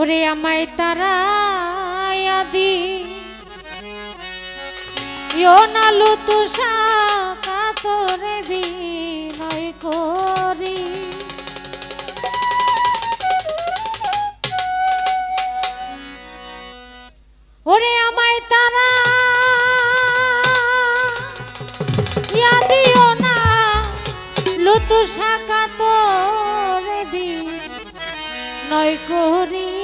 ওরে আমায় তারা আদি নালু তুষা কাতরে বিনয় করি। ওরে আমায় তারা দিও না বি নয় করি।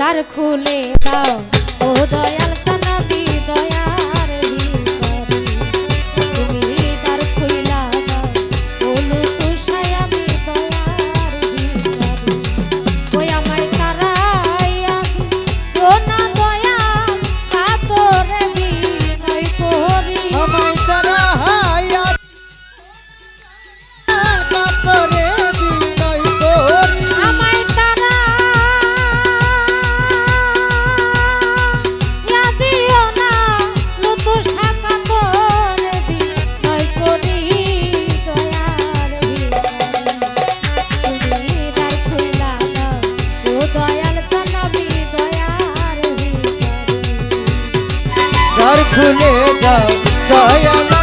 তার খুলে দাও ও দয়াল চানাবি দয়া ভুলে যাও দয়া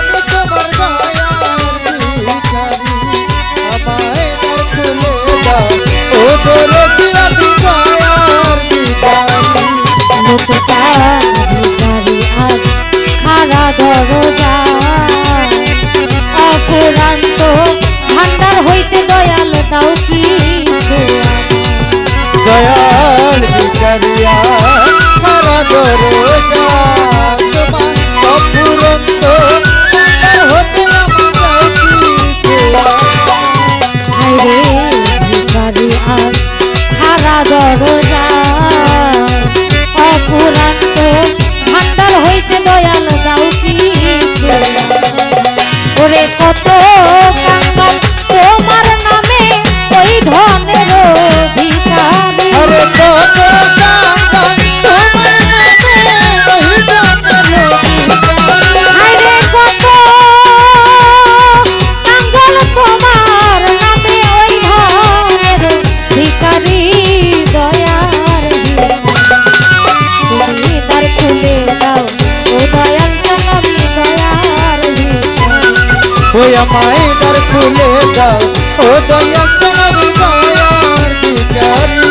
আমায় দ্বার খুলে দাও। ও দয়া তোমার মায়ার ভিখারি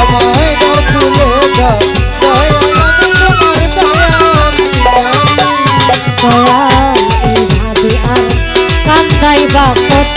আমায় দ্বার কত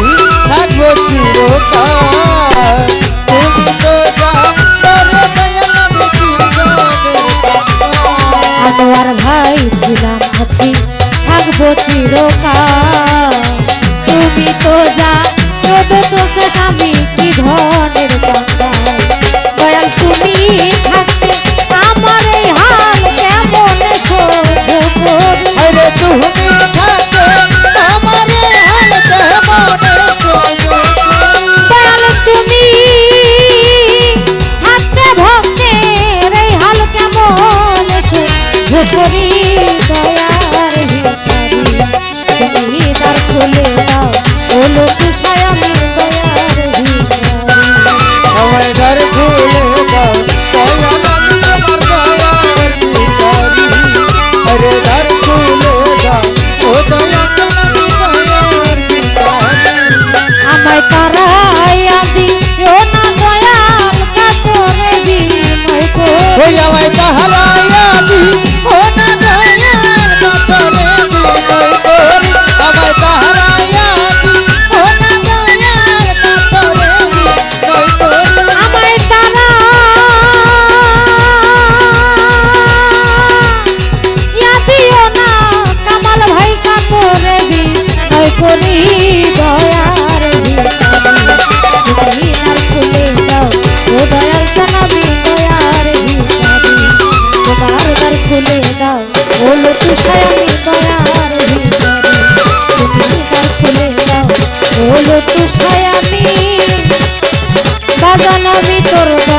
বাবার ভাই ছিলাম আছি থাকব চিরকাল। ও